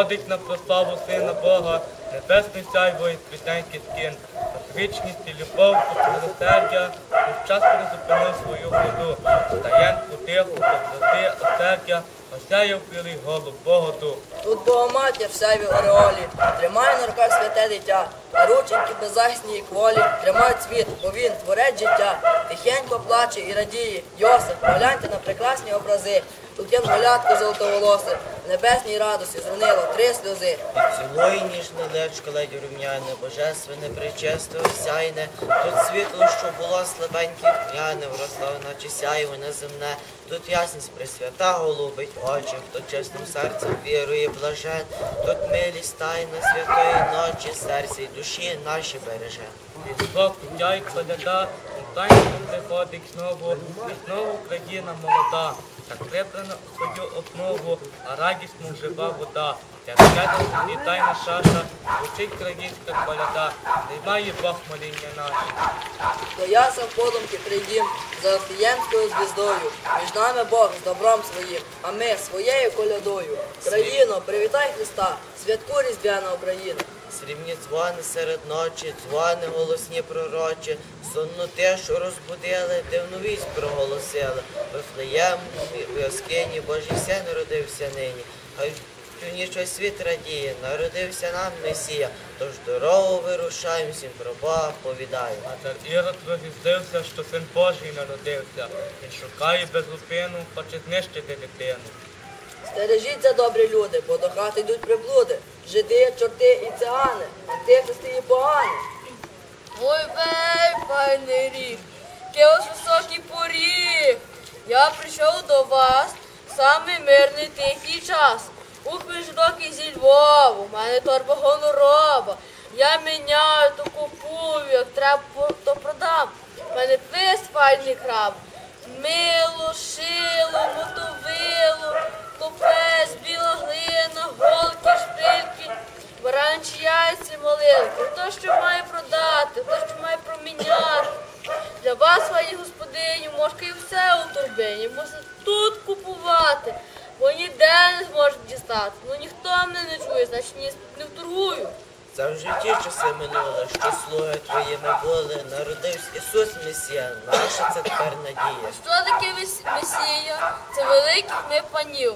Сходить на прославу Сина Бога, Небесний сяйво і світенький скин, Вічність і любов, милосердя, і час зупинив свою ходу, таєнку тиху, доброти, осердя, осяяв білий голуб Боготу. Тут Богоматір в сяйві ореолі, тримає на руках святе дитя, а рученьки беззахисні і кволі тримають світ, бо він творець життя. Тихенько плаче і радіє. Йосип, погляньте на прекрасні образи. Тут є мгалятко золотоволосе, в небесній радості зронило три сльози. Цілої ніжне лечко ледь рум'яне, божественне, причесте, осяйне. Тут світло, що було слабеньке, тьмяне, вросло, наче сяйво неземне. Тут ясність пресвята голубить очі, хто чесним серцем вірує блажен. Тут милість тайна святої ночі, серці й душі наші береже. Високо дяй, коляда, і танцем приходить знову, і знову країна молода, так прибрана у свою обнову, а радість, мов жива вода. Як сяде і тайна шаша, звучить країнська коляда, займає Бог моління наше. До ясен подумки прийдім за Офієнською звіздою. Між нами Бог з добром своїм, а ми своєю колядою. Країно, привітай Христа, святку різдвяна Україна. Срібні дзвони серед ночі, дзвони голосні пророчі, сонну теж розбудили, дивну вість проголосили. Вифлеєм, в яскині, Божий син народився нині. Хай всю ніч весь світ радіє, народився нам Месія. Тож дорогу вирушаємо, всім про Бога повідаємо. А цар Ірод розіздився, що син Божий народився. Він шукає безупину, хоче знищити дитину. Стережіться, добрі люди, бо до хати йдуть приблуди. Жиди, чорти і цигани, антихристи і погані. Ой, вей, файний який ось високий поріг. Я прийшов до вас в самий мирний тихий час. Ух, ви широкий зі Львову, в мене торба гонорова. Я міняю, то купую, як треба, то продам. В мене весь файний краб. Мило, шило, мотовило, копець, біла глина, голки, шпильки, баранчі яйці, малинки. Хто що має продати, хто що має проміняти. Для вас, пані господині, можна і все у торбині, можна тут купувати, бо ніде не зможуть дістати. Ну ніхто мене не чує, значить не вторгую. Це в житті часи минули, що слуги твоїми були, народився Ісус Месія, наша це тепер надія. Що таке месія? Це великих ми панів.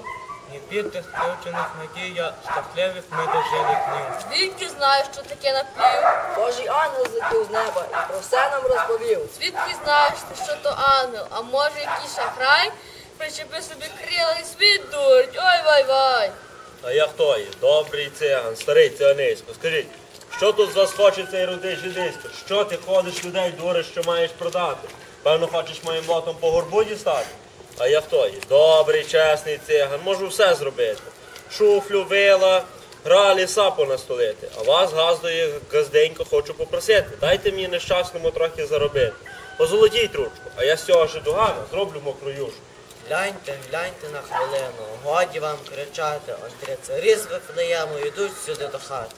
Не бідте скрючених надія, щасливих ми дожили днів. Звідки знаєш, що таке наплів? Божий ангел злетів з неба і про все нам розповів. Звідки знаєш ти, що то ангел, а може якийсь шахрай? Причепи собі крила і світ дурить. Ой вай вай. А я хто є? Добрий циган, старий циганисько. Скажіть, що тут за схоче цей рудий жидисько? Що ти ходиш людей дуриш, що маєш продати? Певно, хочеш моїм лотом по горбу дістати? А я хто є? Добрий, чесний циган, можу все зробити. Шуфлю, вила, гралі, сапу настолити. А вас, газдою, газденько, хочу попросити. Дайте мені нещасному трохи заробити. Позолотіть ручку, а я з цього жидугана зроблю мокру юшку. Гляньте, гляньте на хвилину, годі вам кричати, ось три царі з Вифлеєму йдуть сюди до хати.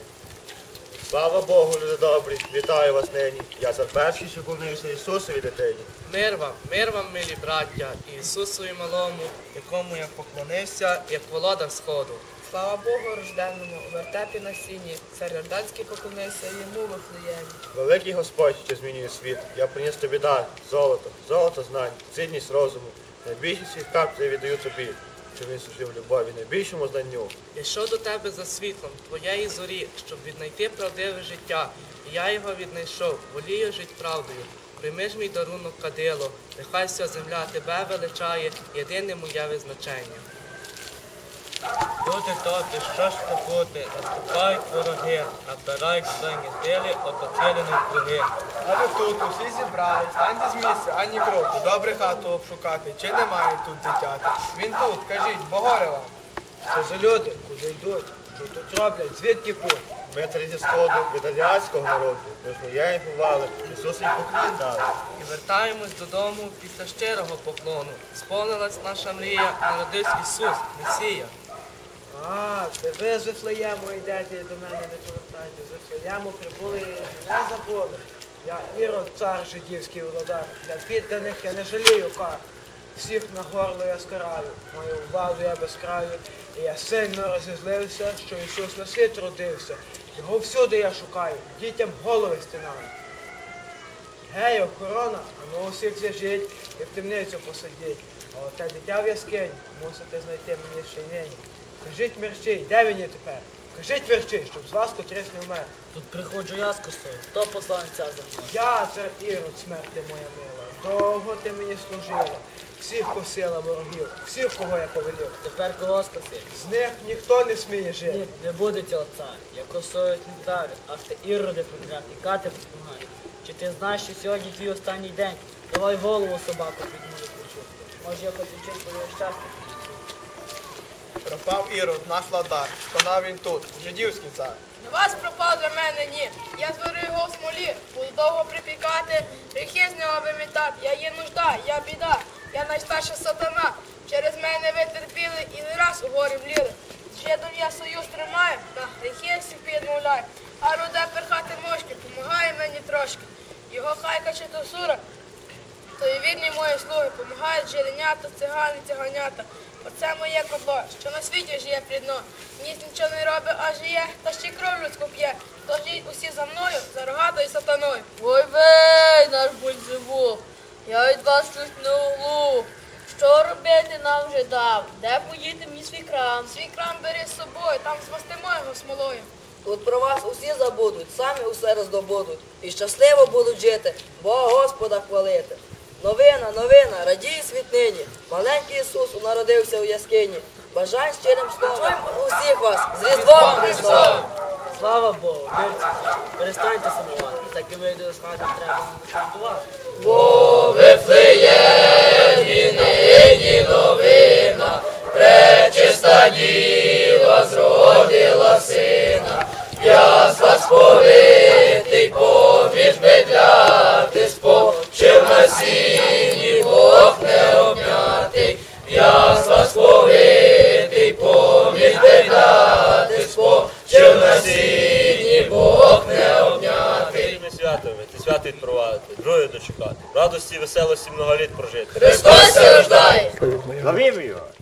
Слава Богу, люди добрі, вітаю вас нині. Я за перший, що Ісусові дитині. Мир вам, мир вам, милі браття, Ісусові малому, якому я поклонився, як володар сходу. Слава Богу рожденному, у вертепі на сіні, цар Йорданський поклонився йому в Великий Господь, що змінює світ, я приніс тобі дар, золото, золото знань, цінність розуму. Найбільші свій скарб я віддаю тобі, щоб він служив любові, найбільшому знанню. Я йшов до тебе за світлом твоєї зорі, щоб віднайти правдиве життя. І я його віднайшов, волію жить правдою. Прийми ж мій дарунок кадило, нехай вся земля тебе величає, єдине моє визначення. Люди добрі, що ж це буде? Наступають вороги, набирають зелені сили, оточили навкруги. А ви тут усі зібрались, станьте з місця, ані кроку, добре хату обшукати, чи немає тут дитяти? Він тут, кажіть, бо горе вам. Що за люди, куди йдуть, що тут роблять, звідки путь? Ми царі зі сходу від азіатського народу, тож моя їм повали, Ісус їм поклін дали. І вертаємось додому після щирого поклону. Сповнилась наша мрія, народився Ісус, Месія. А, це ви з Вифлеєму йдете до мене не повертаєте. З Вифлеєму прибули не забули. Я Ірод, цар жидівський владар. Для підданих я не жалію кар. всіх на горло я скараю, мою владу я безкраю, і я сильно розізлився, що Ісус на світ родився. Його всюди я шукаю, дітям голови стинаю. Гей, охорона, а ну усіх зв'яжіть і в темницю посадіть. А оте дитя в яскині мусите знайти мені ще нині. Кажіть мерщій, де він є тепер? Кажіть мерщій, щоб з вас котрись не вмер. Тут приходжу я з косою. Хто посланця за мною? Я цар Ірод, смерти моя мила. Довго ти мені служила. Всіх косила ворогів, всіх, кого я повелів. Тепер кого скосив? З них ніхто не сміє жити. Ні, не буде цього царя. Я косою не вдарю, ах ти іроди проклятий, кати допомагай. Чи ти знаєш, що сьогодні твій останній день? Давай голову собаку під мою. Може я хоч учись твоє щастя. Пропав Ірод, наш ладар. Сконав він тут, жидівський цар. Не Вас пропав для мене ні. Я зварю його в смолі, буду довго припікати, гріхи з нього вимітати. Я є нужда, я біда, я найстарша сатана. Через мене ви терпіли і не раз у горі вліли. З жидом я союз тримаю, на гріхи всі підмовляю. А руде перхати мошки, помагає мені трошки. Його хайка чи то сура, то і вірні мої слуги, помагають жиренята, цигани, циганята. Оце моє кодло, що на світі жиє плідно. Ніс нічого не робить, а жиє, та ще й кров людську п'є. Тож йдіть усі за мною, за рогатою сатаною. Ой вей, наш Бульзевул, я від вас чуть не углух. Що робити нам вже дав? Де поїти мені свій крам? Свій крам бери з собою, там змастимо його смолою. Тут про вас усі забудуть, самі усе роздобудуть. І щасливо будуть жити, Бога Господа хвалити. Новина, новина, радій світ нині. Маленький Ісус народився у яскині. Бажаю щирим словом усіх вас з Різдвом Христовим! Слава Богу, вірці, перестаньте сумувати. Так і вийде з хати, треба шантувати. Такими of everyone.